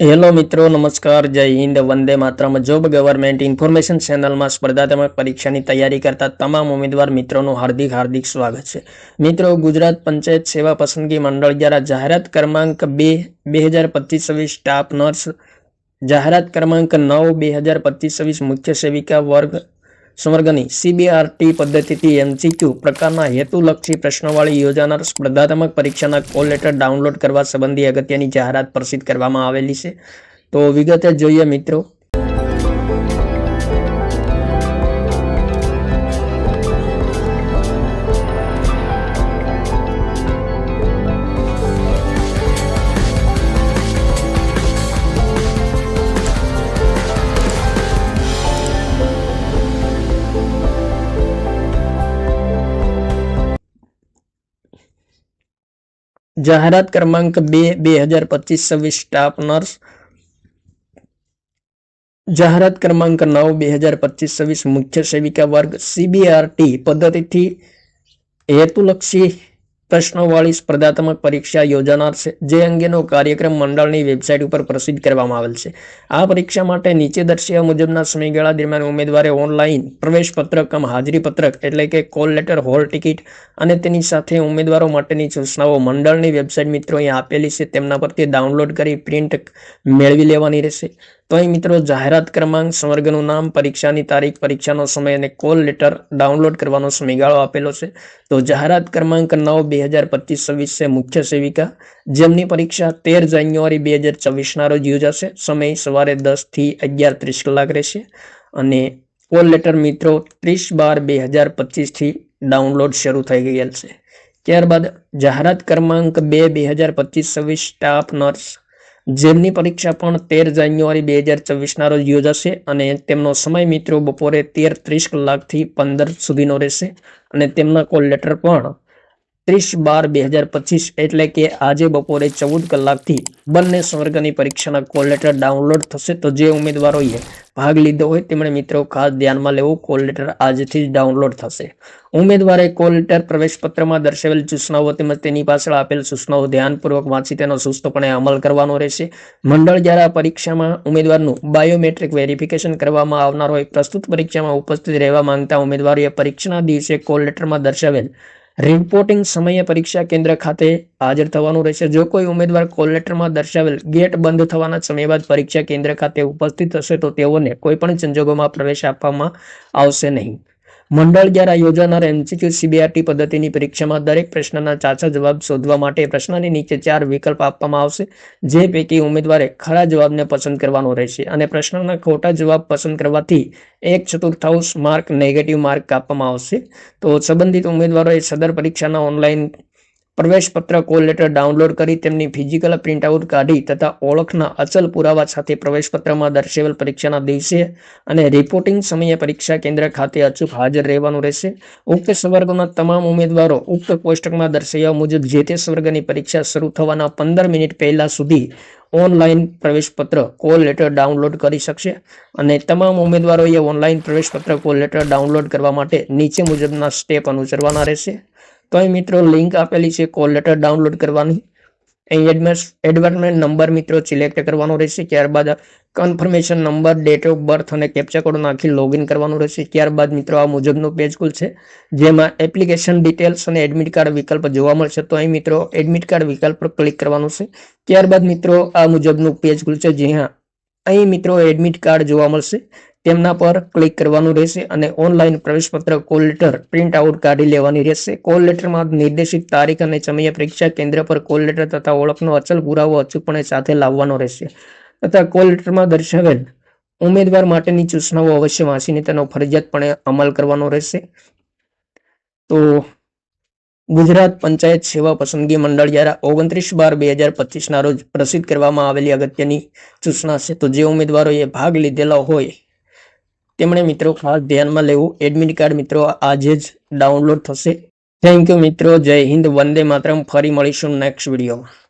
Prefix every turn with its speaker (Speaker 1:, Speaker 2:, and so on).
Speaker 1: Hello મિત્રો, નમસ્કાર, જય હિન્દ, વંદે માતરમ. જોબ ગવર્મેન્ટ ઇન્ફોર્મેશન ચેનલમાં સ્પર્ધાત્મક પરીક્ષાની તૈયારી કરતા તમામ ઉમેદવાર મિત્રોનું હાર્દિક હાર્દિક સ્વાગત છે. મિત્રો, ગુજરાત પંચાયત સેવા પસંદગી મંડળ દ્વારા જાહેરાત ક્રમાંક બે બે હજાર પચીસ સ્ટાફ નર્સ, જાહેરાત ક્રમાંક નવ બે હજાર પચીસ મુખ્ય સેવિકા વર્ગ સંવર્ગની સીબીઆરટી પદ્ધતિથી એમસીક્યુ પ્રકારના હેતુલક્ષી પ્રશ્નવાળી યોજાનાર સ્પર્ધાત્મક પરીક્ષાના કોલ લેટર ડાઉનલોડ કરવા સંબંધી અગત્યની જાહેરાત પ્રસિદ્ધ કરવામાં આવેલી છે. તો વિગતે જોઈએ મિત્રો જાહેરાત ક્રમાંક બે બે હજાર પચીસ છવ્વીસ સ્ટાફ નર્સ જાહેરાત ક્રમાંક નવ, બે હજાર પચીસ છવ્વીસ મુખ્ય સેવિકા વર્ગ સીબીઆરટી પદ્ધતિથી હેતુલક્ષી પ્રશ્નોવાળી સ્પર્ધાત્મક પરીક્ષા યોજાનાર છે, જે અંગેનો કાર્યક્રમ મંડળની વેબસાઇટ ઉપર પ્રસિદ્ધ કરવામાં આવેલ છે. આ પરીક્ષા માટે નીચે દર્શાવ્યા મુજબના સમયગાળા દરમિયાન ઉમેદવારે ઓનલાઈન પ્રવેશ પત્રક કમ હાજરી પત્રક એટલે કે કોલ લેટર, હોલ ટિકિટ અને તેની સાથે ઉમેદવારો માટેની સૂચનાઓ મંડળની વેબસાઇટ મિત્રો અહીં આપેલી છે. તેમના પરથી ડાઉનલોડ કરી પ્રિન્ટ મેળવી લેવાની રહેશે. તો અહીં મિત્રો, જાહેરાત ક્રમાંક સંવર્ગનું નામ, પરીક્ષાની તારીખ, પરીક્ષાનો સમય અને કોલ લેટર ડાઉનલોડ કરવાનો સમયગાળો આપેલો છે. તો જાહેરાત ક્રમાંક નવ, બે હજાર પચીસ, છવ્વીસ છે મુખ્ય સેવિકા. જેમની પરીક્ષા તેર જાન્યુઆરી બે હજાર ચોવીસના રોજ યોજાશે. સમય સવારે દસથી અગિયાર ત્રીસ કલાક રહેશે. અને કોલ લેટર મિત્રો ત્રીસ બાર બે હજાર પચીસથી ડાઉનલોડ શરૂ થઈ ગયેલ છે. ત્યારબાદ જાહેરાત ક્રમાંક બે બે હજાર પચીસ, છવ્વીસ સ્ટાફ નર્સ જેમની પરીક્ષા પણ તેર જાન્યુઆરી બે હજાર ચોવીસના રોજ યોજાશે અને તેમનો સમય મિત્રો બપોરે તેર ત્રીસ કલાકથી પંદર સુધીનો રહેશે અને તેમના કોલ લેટર પણ ત્રીસ બાર બે હજાર પચીસ એટલે કે આજે બપોરે ચૌદ કલાકથી બંને સ્વર્ગની પરીક્ષાના કોલ લેટર ડાઉનલોડ થશે. તો જે ઉમેદવારોએ ભાગ લીધો હોય તેમણે મિત્રો ખાસ ધ્યાનમાં લેવું, કોલ લેટર આજથી જ ડાઉનલોડ થશે. ઉમેદવારે કોલ લેટર પ્રવેશપત્રમાં દર્શાવેલ સૂચનાઓ તેમજ તેની પાછળ આપેલ સૂચનાઓ ધ્યાનપૂર્વક વાંચી તેનો સુસ્તપણે અમલ કરવાનો રહેશે. મંડળ દ્વારા પરીક્ષામાં ઉમેદવારનું બાયોમેટ્રિક વેરિફિકેશન કરવામાં આવનાર હોય, પ્રસ્તુત પરીક્ષામાં ઉપસ્થિત રહેવા માંગતા ઉમેદવારોએ પરીક્ષાના દિવસે કોલ લેટરમાં દર્શાવેલ રિપોર્ટિંગ સમયે પરીક્ષા કેન્દ્ર ખાતે હાજર થવાનું રહેશે. જો કોઈ ઉમેદવાર કોલ લેટરમાં દર્શાવેલ ગેટ બંધ થવાના સમય બાદ પરીક્ષા કેન્દ્ર ખાતે ઉપસ્થિત હશે, તો તેઓને કોઈપણ સંજોગોમાં પ્રવેશ આપવામાં આવશે નહીં. મંડળ દ્વારા યોજાનાર એમસીક્યુ સીબીઆરટી પદ્ધતિની પરીક્ષામાં દરેક પ્રશ્નના ચાચા જવાબ શોધવા માટે પ્રશ્નની નીચે ચાર વિકલ્પ આપવામાં આવશે, જે પૈકી ઉમેદવારે ખરા જવાબને પસંદ કરવાનો રહેશે અને પ્રશ્નના ખોટા જવાબ પસંદ કરવાથી એક ચતુર્થાંશ માર્ક નેગેટિવ માર્ક આપવામાં આવશે. તો સંબંધિત ઉમેદવારોએ સદર પરીક્ષાના ઓનલાઈન પ્રવેશ પત્ર કોલ લેટર ડાઉનલોડ કરી તેમની ફિઝિકલ પ્રિન્ટઆઉટ કાઢી તથા ઓળખના અચલ પુરાવા સાથે પ્રવેશ પત્રમાં દર્શાવેલ પરીક્ષાના દિવસે અને રિપોર્ટિંગ સમયે પરીક્ષા કેન્દ્ર ખાતે અચૂક હાજર રહેવાનું રહેશે. ઉક્ત સંવર્ગના તમામ ઉમેદવારો ઉક્ત કોષ્ટકમાં દર્શાવ્યા મુજબ જે તે સંવર્ગની પરીક્ષા શરૂ થવાના પંદર મિનિટ પહેલા સુધી ઓનલાઈન પ્રવેશ પત્ર કોલ લેટર ડાઉનલોડ કરી શકશે અને તમામ ઉમેદવારોએ ઓનલાઈન પ્રવેશ પત્ર કોલ લેટર ડાઉનલોડ કરવા માટે નીચે મુજબના સ્ટેપ અનુસરવાના રહેશે. તો અહીં મિત્રો લિંક આપેલી છે કોલ લેટર ડાઉનલોડ કરવાની. અહીં એડવર્ટમેન્ટ નંબર મિત્રો સિલેક્ટ કરવાનો રહેશે, ત્યારબાદ confirmation number date of birth અને કેપ્ચા કોડ નાખી લોગિન કરવાનું રહેશે. ત્યારબાદ મિત્રો આ મુજબનું પેજ ખુલશે જેમાં એપ્લિકેશન ડિટેલ્સ અને એડમિટ કાર્ડ વિકલ્પ જોવા મળશે. તો અહીં મિત્રો એડમિટ કાર્ડ વિકલ્પ પર ક્લિક કરવાનું છે. ત્યારબાદ મિત્રો આ મુજબનું પેજ ખુલશે જ્યાં અહીં મિત્રો એડમિટ કાર્ડ જોવા મળશે. તેમના પર ક્લિક કરવાનું રહેશે અને ઓનલાઈન પ્રવેશપત્ર કોલ લેટર પ્રિન્ટ આઉટ કાઢી લેવાની રહેશે. કોલ લેટરમાં નિર્દેશિત તારીખ અને સમયે પરીક્ષા કેન્દ્ર પર કોલ લેટર તથા ઓળખનો અચલ પુરાવો અચૂકપણે સાથે લાવવાનો રહેશે. તથા કોલ લેટરમાં દર્શાવેલ ઉમેદવાર માટેની સૂચનાઓ અવશ્ય વાંચીને તેનો ફરજિયાતપણે અમલ કરવાનો રહેશે. તો ગુજરાત પંચાયત સેવા પસંદગી મંડળ દ્વારા ઓગણત્રીસ બાર બે હજાર પચીસના રોજ પ્રસિદ્ધ કરવામાં આવેલી અગત્યની સૂચના છે. તો જે ઉમેદવારોએ ભાગ લીધેલા હોય તેમણે મિત્રો ખાસ ધ્યાનમાં લેવું. એડમિટ કાર્ડ મિત્રો, આજે જ ડાઉનલોડ થશે. થેન્ક યુ મિત્રો. જય હિન્દ. વંદે માતરમ. ફરી મળીશું નેક્સ્ટ વિડીયોમાં